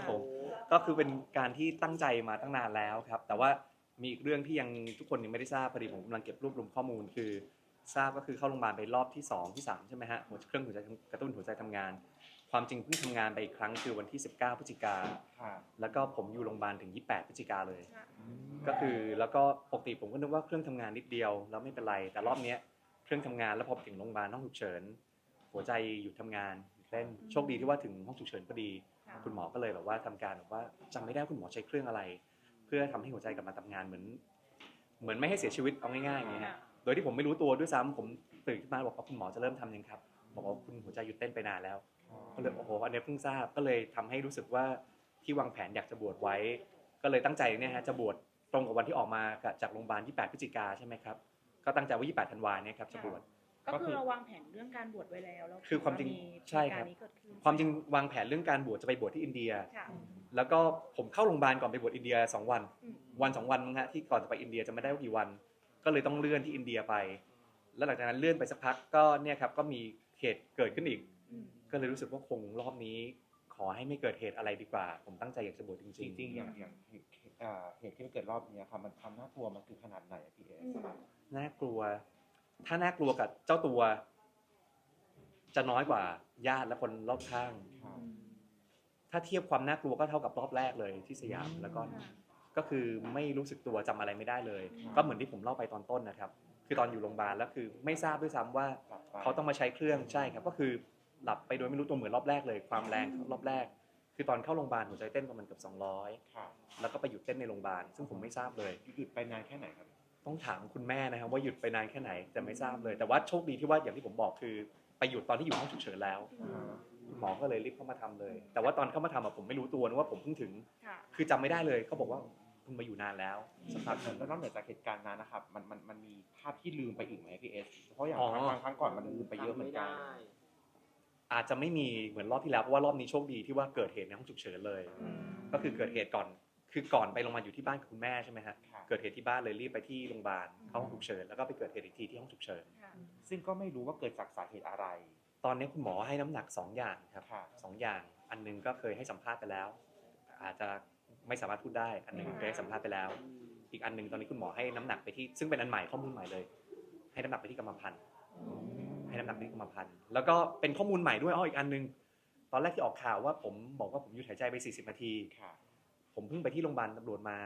ครับผมก็คือเป็นการที่ตั้งใจมาตั้งนานแล้วครับ แต่ว่ามีอีกเรื่องที่ยังทุกคนยังไม่ได้ทราบพอดีผมกำลังเก็บรวบรวมข้อมูลคือ ทราบก็คือเข้าโรงพยาบาลไปรอบที่ 2 ที่ 3 ใช่ไหมฮะหัวเครื่องหัวใจกระตุ้นหัวใจทำงาน ความจริงเพิ่งทำงานไปอีกครั้งคือวันที่ 19พฤศจิกาค่ะแล้วก็ผมอยู่โรงพยาบาลถึง 28พฤศจิกาเลยค่ะก็คือแล้วก็ปกติผมก็นึกว่าเครื่องทำงานนิดเดียวแล้วไม่เป็นไรแต่รอบเนี้ยเครื่องทำงานแล้วพอไปถึงโรงพยาบาลห้องฉุกเฉินหัวใจหยุดทำงานหยุด เต้นโชคดีที่ว่าถึงห้องฉุกเฉินพอดีค่ะคุณหมอก็เลยแบบว่าทำการแบบว่าจำไม่ได้คุณหมอใช้เครื่องอะไร เพื่อทำให้หัวใจกลับมาทำงานเหมือน เหมือนไม่ให้เสียชีวิตเอาง่ายๆอย่างเงี้ยฮะโดยที่ผมไม่รู้ตัวด้วยซ้ำผมตื่นขึ้นมาบอกว่าคุณหมอจะเริ่มทำยังครับบอกว่าคุณหัวใจหยุดเต้นไปนานแล้วก็เลยโอ้โหอันนี้เพิ่งทราบก็เลยทำให้รู้สึกว่าที่วางแผนอยากจะบวชไว้ ก็เลยตั้งใจเนี่ยฮะจะบวชตรงกับวันที่ออกมาจากโรงพยาบาล28พฤศจิกาใช่ไหมครับก็ตั้งใจว่า28ธันวาเนี่ยครับจะบวช ก็คือเราวางแผนเรื่องการบวชไว้แล้วแล้วคือความจริงมีใช่ครับเหตุกานี้เกิดขึ้นความจริงวางแผนเรื่องการบวชจะไปบวชที่อินเดียค่ะแล้วก็ผมเข้าโรงพยาบาลก่อนไปบวชอินเดียสองวันอืมวันสองวันมั้งฮะที่ก่อนจะไปอินเดียจะไม่ได้ว่ากี่วัน ก็เลยต้องเลื่อนที่อินเดียไป แล้วหลังจากนั้นเลื่อนไปสักพักก็เนี่ยครับก็มีเหตุเกิดขึ้นอีกอืมก็เลยรู้สึกว่าคงรอบนี้ ขอให้ไม่เกิดเหตุอะไรดีกว่า ผมตั้งใจอยากจะบวชจจริงริงๆอย่างอย่างเหตุเอ่อเหตุที่มันเกิดรอบเนี้ยค่ะมันความน่ากลัวมันคือขนาดไหนอะพี่เอสอืมๆน่ากลัว ถ้าน่ากลัวกับเจ้าตัว จะน้อยกว่าญาติและคนรอบข้างค่ะอืมถ้าเทียบความน่ากลัวก็เท่ากับรอบแรกเลยที่สยามแล้วก็ค่ะก็คือไม่รู้สึกตัวจำอะไรไม่ได้เลยอืมก็เหมือนที่ผมเล่าไปตอนต้นนะครับ คือตอนอยู่โรงพยาบาลแล้วคือไม่ทราบด้วยซ้ำว่าหลับไปเขาต้องมาใช้เครื่องใช่ครับ ก็คือหลับไปโดยไม่รู้ตัวเหมือนรอบแรกเลย ความแรงรอบแรก คือตอนเข้าโรงพยาบาลหัวใจเต้นประมาณเกือบ200ค่ะแล้วก็ไปหยุดเต้นในโรงพยาบาลซึ่งผมไม่ทราบเลยหยุดไปนานแค่ไหนครับ ต้องถามคุณแม่นะครับว่าหยุดไปนานแค่ไหนแต่ไม่ทราบเลย แต่ว่าโชคดีที่ว่าอย่างที่ผมบอกคือ ไปหยุดตอนที่อยู่ห้องฉุกเฉินแล้วอืมหมอก็เลยรีบเข้ามาทำเลย แต่ว่าตอนเข้ามาทำอะผมไม่รู้ตัวนะว่าผมเพิ่งถึงค่ะคือจำไม่ได้เลยเขาบอกว่าคุณมาอยู่นานแล้วสักพักหนึ่งแล้วนอกเหนือจากเหตุการณ์นั้นนะครับมันมันมันมีภาพที่ลืมไปอีกไหมพี่เอสเพราะอย่างอ๋อครั้งครั้งก่อนมันลืมไปเยอะเหมือนกันอาจจะไม่มีเหมือนรอบที่แล้วเพราะว่ารอบนี้โชคดีที่ว่าเกิดเหตุในห้องฉุกเฉินเลยอืมก็คือเกิดเหตุก่อน คือก่อนไปโรงพยาบาลอยู่ที่บ้านกับคุณแม่ใช่ไหมฮะค่ะเกิดเหตุที่บ้านเลยรีบไปที่โรงพยาบาลเข้าห้องฉุกเฉินแล้วก็ไปเกิดเหตุอีกทีที่ห้องฉุกเฉินค่ะซึ่งก็ไม่รู้ว่าเกิดจากสาเหตุอะไร ตอนนี้คุณหมอให้น้ำหนักสองอย่างครับค่ะสองอย่างอันหนึงก็เคยให้สัมภาษณ์ไปแล้ว อาจจะไม่สามารถพูดได้ อันหนึงเคยให้สัมภาษณ์ไปแล้ว อีกอันหนึงตอนนี้คุณหมอให้น้ำหนักไปที่ ซึ่งเป็นอันใหม่ข้อมูลใหม่เลย ให้น้ำหนักไปที่กรรมพันธุ์ให้น้ำหนักไปที่กรรมพันธุ์แล้วก็เป็นข้อมูลใหม่ด้วยอ้ออีกอันหนึง ตอนแรกที่ออกข่าวว่าผมบอกว่าผมหยุดหายใจไป 40 นาทีค่ะ ผมเพิ่งไปที่โรงพยาบาลตำรวจมา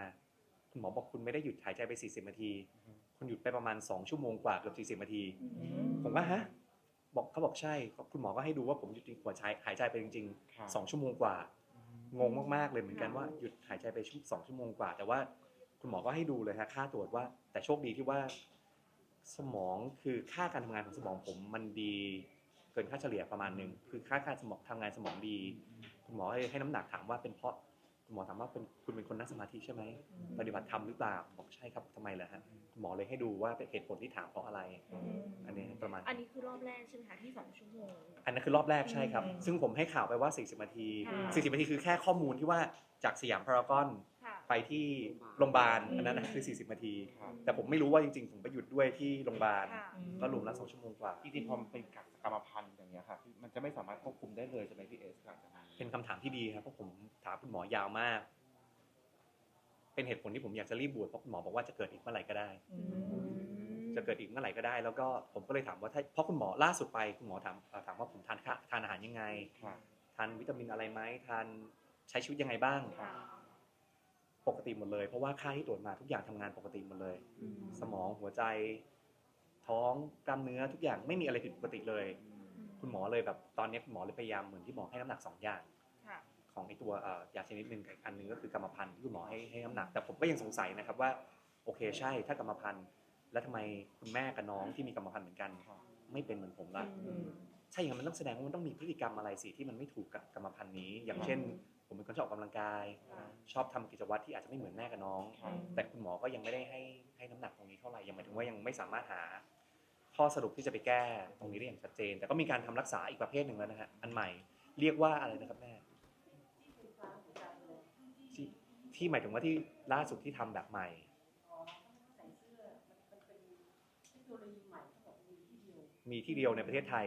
คุณหมอบอกคุณไม่ได้หยุดหายใจไป 40นาทีอือฮึคุณหยุดไปประมาณ 2 ชั่วโมงกว่าเกือบ40นาทีอืมผมว่าฮะ บอกเขาบอกใช่ คุณหมอก็ให้ดูว่าผมหยุดหัวใจหายใจไปจริงค่ะๆ2 ชั่วโมงกว่า งงมากๆเลยเหมือนกันว่าหยุดหายใจไปชั่วสองชั่วโมงกว่า แต่ว่าคุณหมอก็ให้ดูเลยฮะค่าตรวจว่า แต่โชคดีที่ว่า สมองคือค่าการทำงานของสมองผมมันดีเกินค่าเฉลี่ยประมาณหนึ่งคือค่าการสมองทำงานสมองดี คุณหมอเลยให้น้ำหนักถามว่าเป็นเพราะ คุณหมอถามว่าเป็นคุณเป็นคนนั่งสมาธิใช่ไหมปฏิบัติธรรมหรือเปล่าบอกใช่ครับทำไมล่ะฮะคุณหมอเลยให้ดูว่าเป็นเหตุผลที่ถามเพราะอะไรอืมอันนี้ประมาณ อันนี้คือรอบแรกใช่ไหมคะที่สองชั่วโมงอันนั้นคือรอบแรกใช่ครับอืมซึ่งผมให้ข่าวไปว่า 40นาทีค่ะ40นาทีคือแค่ข้อมูลที่ว่าจากสยามพารากอนค่ะ ไปที่โรงพยาบาลอืมอันนั้นนะคือ 40นาทีค่ะแต่ผมไม่รู้ว่าจริงๆ ผมไปหยุดด้วยที่โรงพยาบาลค่ะ ก็รวมแล้วสองชั่วโมงกว่าจริงๆพอมันเป็นกรรมพันธุ์อย่างเงี้ยค่ะมันจะไม่สามารถควบคุมได้เลยใช่ไหมพี่เอสหลังจากนั้นเป็นคำถามที่ดีครับเพราะผมถามคุณหมอยาวมาก เป็นเหตุผลที่ผมอยากจะรีบบวชเพราะคุณหมอบอกว่าจะเกิดอีกเมื่อไหร่ก็ได้อืมจะเกิดอีกเมื่อไหร่ก็ได้ แล้วก็ผมก็เลยถามว่าถ้าเพราะคุณหมอล่าสุดไปคุณหมอถามเอ่อถามว่าผมทานข้าวทานอาหารยังไงค่ะ ทานวิตามินอะไรไหมทานใช้ชีวิตยังไงบ้าง ค่ะ ปกติหมดเลย เพราะว่าค่าที่ตรวจมาทุกอย่างทำงานปกติหมดเลยอืมสมองหัวใจ ท้องกล้ามเนื้อทุกอย่างไม่มีอะไรผิดปกติเลย คุณหมอเลยแบบตอนนี้คุณหมอเลยพยายามเหมือนที่หมอให้น้ำหนักสองอย่าง ค่ะ ของไอตัวเอ่อยาชนิดหนึ่งกับอีกอันหนึงก็คือกรรมพันธุ์ที่คุณหมอให้ให้น้ำหนักแต่ผมก็ยังสงสัยนะครับว่าโอเคใช่ถ้ากรรมพันธุ์ แล้วทำไมคุณแม่กับน้องที่มีกรรมพันธุ์เหมือนกันค่ะไม่เป็นเหมือนผมล่ะ อืม ใช่อย่างนั้นมันต้องแสดงว่ามันต้องมีพฤติกรรมอะไรสิที่มันไม่ถูกกับกรรมพันธุ์นี้ อย่างเช่น ผมเป็นคนชอบออกกำลังกายค่ะชอบทำกิจวัตรที่อาจจะไม่เหมือนแม่กับน้องค่ะแต่คุณหมอก็ยังไม่ได้ให้ให้น้ำหนักตรงนี้เท่าไหร่ยังหมายถึงว่ายังไม่สามารถหา ข้อสรุปที่จะไปแก้ตรงนี้ได้อย่างชัดเจน แต่ก็มีการทำรักษาอีกประเภทหนึ่งแล้วนะฮะอันใหม่เรียกว่าอะไรนะครับแม่ที่ที่หมายถึงว่าที่ล่าสุดที่ทำแบบใหม่มีที่ เดียวในประเทศไทย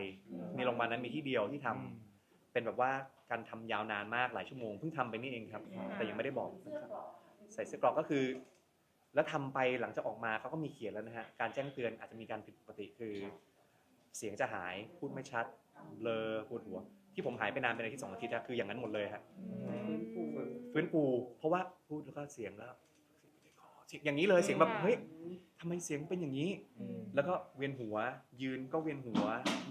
ในโรงพยาบาลนั้นมีที่เดียวที่ทำเป็นแบบว่าการทำยาวนานมากหลายชั่วโมงเพิ่งทำไปนี่เองครับ แต่ยังไม่ได้บอกนะครับใส่เสื้อกรอกก็คือ แล้วทำไปหลังจากออกมาเขาก็มีเขียนแล้วนะฮะการแจ้งเตือนอาจจะมีการผิดปกติคือ เสียงจะหายพูดไม่ชัดเบลอปวดหัว ที่ผมหายไปนานเป็นอาทิตย์สองอาทิตย์นะคืออย่างนั้นหมดเลยฮะฟื้นฟูเพราะว่าพูดแล้วก็เสียงแล้ว เสียงอย่างนี้เลยเสียงแบบเฮ้ยทำไมเสียงเป็นอย่างนี้ แล้วก็เวียนหัว ยืนก็เวียนหัว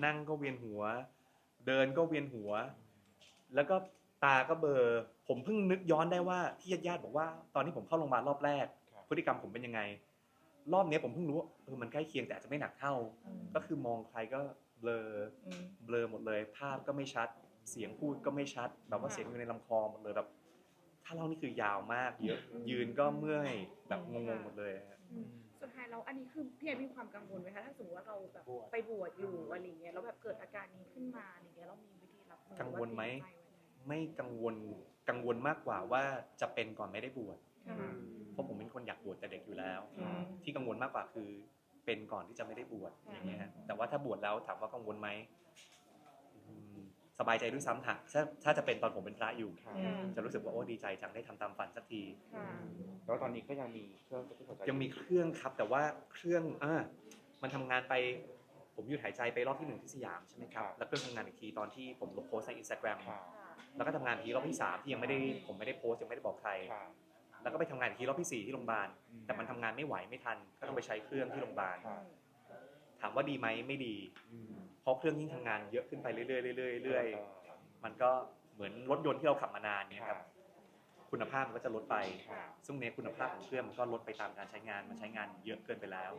นั่งก็เวียนหัว เดินก็เวียนหัว แล้วก็ตาก็เบลอผมเพิ่งนึกย้อนได้ว่าที่ญาติๆบอกว่า ตอนที่ผมเข้าโรงพยาบาลรอบแรกครับพฤติกรรมผมเป็นยังไง รอบนี้ผมเพิ่งรู้ว่าเออมันใกล้เคียงแต่อาจจะไม่หนักเท่า ก็คือมองใครก็เบลอเบลอหมดเลย ภาพก็ไม่ชัด เสียงพูดก็ไม่ชัด แบบว่าค่ะเสียงอยู่ในลำคอหมดเลยแบบ ถ้าเล่านี่คือยาวมากเยอะยืนก็เมื่อยแบบงงๆหมดเลยฮะอืมสุดท้ายแล้วอันนี้คือพี่แอนมีความกังวลไหมคะถ้าสมมติว่าเราแบบไปบวชอยู่อะไรเงี้ยแล้วแบบเกิดอาการนี้ขึ้นมาอะไรเงี้ยเรามีวิธีรับมือกังวลไหมาเตรียใจว้ยังไงไม่กังวลกังวลมากกว่าว่าจะเป็นก่อนไม่ได้บวชค่ะเพราะผมเป็นคนอยากบวชแต่เด็กอยู่แล้วอืมที่กังวลมากกว่าคือเป็นก่อนที่จะไม่ได้บวชค่ะอย่างเงี้ยฮะแต่ว่าถ้าบวชแล้วถามว่ากังวลไหมอืม สบายใจด้วยซ้ำค่ะถ้าถ้าจะเป็นตอนผมเป็นพระอยู่ค่ะอืมจะรู้สึกว่าโอ้ดีใจจังได้ทำตามฝันสักทีค่ะแล้วตอนนี้ก็ยังมีเครื่องกระตุ้นหัวใจยังมีเครื่องครับ แต่ว่าเครื่องอ่ามันทำงานไปผมหยุดหายใจไปรอบที่หนึ่งที่สยามใช่ไหมครับแล้วเครื่องทำงานอีกทีตอนที่ผมลบโพสต์ในอินสตาแกรมค่ะแล้วก็ทำงานอีกทีรอบที่สามที่ยังไม่ได้ผมไม่ได้โพสต์ยังไม่ได้บอกใครค่ะแล้วก็ไปทำงานอีกทีรอบที่สี่ที่โรงพยาบาลแต่มันทำงานไม่ไหวไม่ทันก็ต้องไปใช้เครื่องที่โรงพยาบาลค่ะ ถามว่าดีไหมไม่ดีอืมเพราะเครื่องยิ่งทำงานเยอะขึ้นไปเรื่อยๆเรื่อยๆเรื่อยๆมันก็เหมือนรถยนต์ที่เราขับมานานเนี่ยครับคุณภาพมันก็จะลดไปค่ะซึ่งในคุณภาพของเครื่องมันก็ลดไปตามการใช้งาน มันใช้งานเยอะเกินไปแล้ว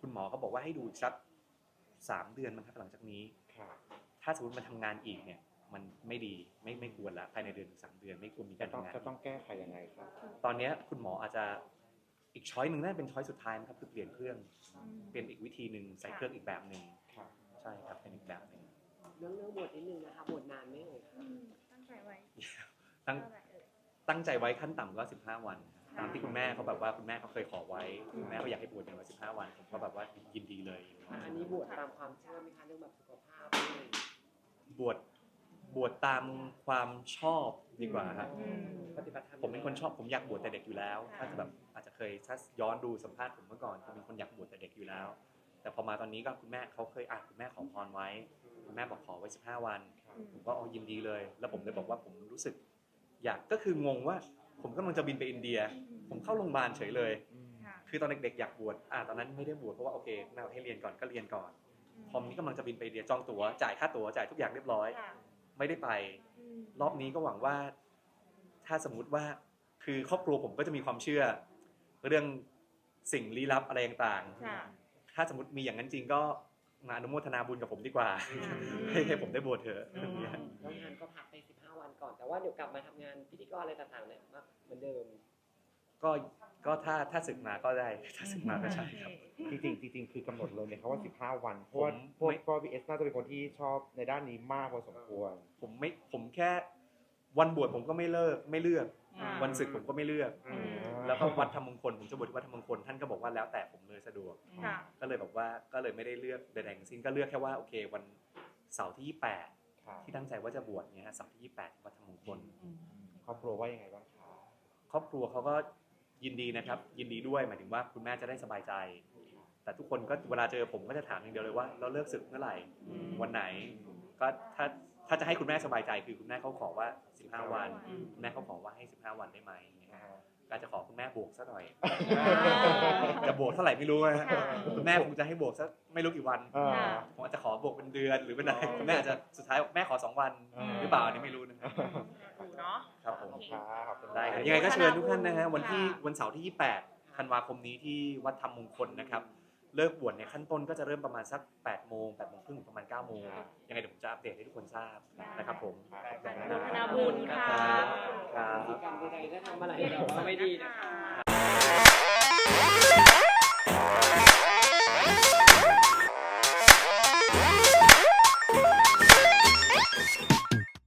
คุณหมอก็บอกว่าให้ดูอีกสักสามเดือนมันครับหลังจากนี้ค่ะถ้าสมมติมันทำงานอีกเนี่ย มันไม่ดี ไม่ไม่ควรละภายในเดือนถึงสามเดือน ไม่ควรมีจะการต้องทำงาน จะต้องแก้ไขยังไงครับ ตอนเนี้ยคุณหมออาจจะ อีกช้อยหนึ่งน่าจะเป็นช้อยสุดท้ายนะครับคือเปลี่ยนเครื่องเปลี่ยนอีกวิธีหนึ่งใส่เครื่องอีกแบบหนึ่งค่ะใช่ครับเป็นอีกแบบหนึ่งเรื่องเรื่องบทนิดนึงนะคะบทนานไหม่เอ่ยคะอืมตั้งใจไว้ตั้งเท่าไหร่เอ่ยตั้งใจไว้ขั้นต่ำก็ 15 วันค่ะตามที่คุณแม่เขาแบบว่าคุณแม่เขาเคยขอไว้คุณแม่เขาอยากให้บวชอย่างน้อย15 วันผมก็แบบว่ายินดีเลยอันนี้บวชตามความเชื่อไหมคะเรื่องแบบสุขภาพอะไรอย่างเงี้ยบวชบวชตามความชอบดีกว่าครับอืมปฏิบัติธรรมผมเป็นคนชอบผมอยากบวชแต่เด็กอยู่แล้วค่ะถ้าจะแบบอาจจะ เคยถ้าย้อนดูสัมภาษณ์ผมเมื่อก่อนผมเป็นคนอยากบวชแต่เด็กอยู่แล้ว แต่พอมาตอนนี้ก็คุณแม่เขาเคยอ่านคุณแม่ขอพรไว้ คุณแม่บอกขอไว้ 15 วันอืมผมก็เอายินดีเลย แล้วผมเลยบอกว่าผมรู้สึก อยากก็คืองงว่า ผมกำลังจะบินไปอินเดีย ผมเข้าโรงพยาบาลเฉยเลยค่ะคือตอนเด็กๆอยากบวชอ่าตอนนั้นไม่ได้บวชเพราะว่าโอเคแม่บอกให้เรียนก่อนก็เรียนก่อนพอนี้กำลังจะบินไปอินเดียจองตั๋วจ่ายค่าตั๋วจ่ายทุกอย่างเรียบร้อยค่ะไม่ได้ไปอืมรอบนี้ก็หวังว่า ถ้าสมมุติว่าคือครอบครัวผมก็จะมีความเชื่อ เรื่องสิ่งลี้ลับอะไรต่างค่ะๆถ้าสมมติมีอย่างนั้นจริงก็มาอนุโมทนาบุญกับผมดีกว่า ให้ให้ผมได้บวชเถอะอืมแล้วงานก็พักไป 15 วันก่อนแต่ว่าเดี๋ยวกลับมาทำงานพิธีกรอะไรต่างๆเนี่ยมาเหมือนเดิม ก็ก็ถ้าถ้าศึกมาก็ได้ ถ้าศึกมาก็ใช่ครับจริงๆจริงๆคือกำหนดเลยเนี่ยเขาว่า 15 วันเพราะว่าผมเพราะไม่เพราะพีเอสน่าจะเป็นคนที่ชอบในด้านนี้มากพอสมควร ผมไม่ผมแค่วันบวชผมก็ไม่เลิกไม่เลือกอ่า วันศึกผมก็ไม่เลือก อืม แล้วก็วัดธรรมมงคลผมจะบวชที่วัดธรรมมงคลท่านก็บอกว่าแล้วแต่ผมเลยสะดวก ค่ะ ก็เลยบอกว่าก็เลยไม่ได้เลือกใดๆทั้งสิ้นก็เลือกแค่ว่าโอเค วันเสาร์ที่ 28ค่ะที่ตั้งใจว่าจะบวชเนี่ยฮะเสาร์ที่ 28ที่วัดธรรมมงคล ครอบครัวว่ายังไงบ้างคะ ครอบครัวเขาก็ยินดีนะครับ ยินดีด้วยหมายถึงว่าคุณแม่จะได้สบายใจ แต่ทุกคนก็เวลาเจอผมก็จะถามอย่างเดียวเลยว่า เราเลิกศึกเมื่อไหร่ วันไหน ก็ถ้า ถ้าจะให้คุณแม่สบายใจคือคุณแม่เขาขอว่า 15 วันอืมคุณแม่เขาขอว่าให้ 15 วันได้ไหมอย่างเงี้ยอ่าก็อาจจะขอคุณแม่บวกสักหน่อยอ่าจะบวกเท่าไหร่ไม่รู้นะฮะค่ะคุณแม่คงจะให้บวกสักไม่รู้กี่วันอ่าค่ะผมอาจจะขอบวกเป็นเดือนหรือเป็นอะไรอ๋อคุณแม่อาจจะสุดท้ายบอกแม่ขอสองวันอืมหรือเปล่าอันนี้ไม่รู้นะครับถูกเนาะครับผมโอเคค่ะขอบคุณได้ครับมากยังไงก็เชิญทุกท่านนะฮะวันที่ค่ะวันเสาร์ที่ 28ธันวาคมนี้ที่วัดธรรมมงคลนะครับ เลิกบวชในขั้นต้นก็จะเริ่มประมาณสัก8ปดโมงแปดโมงครึ่งประมาณ9ก้าโมงยังไงผมจะอัปเดตให้ทุกคนทราบนะครับผมนาบุญค่ะครับทำอะไรเราไม่ดีนะคะ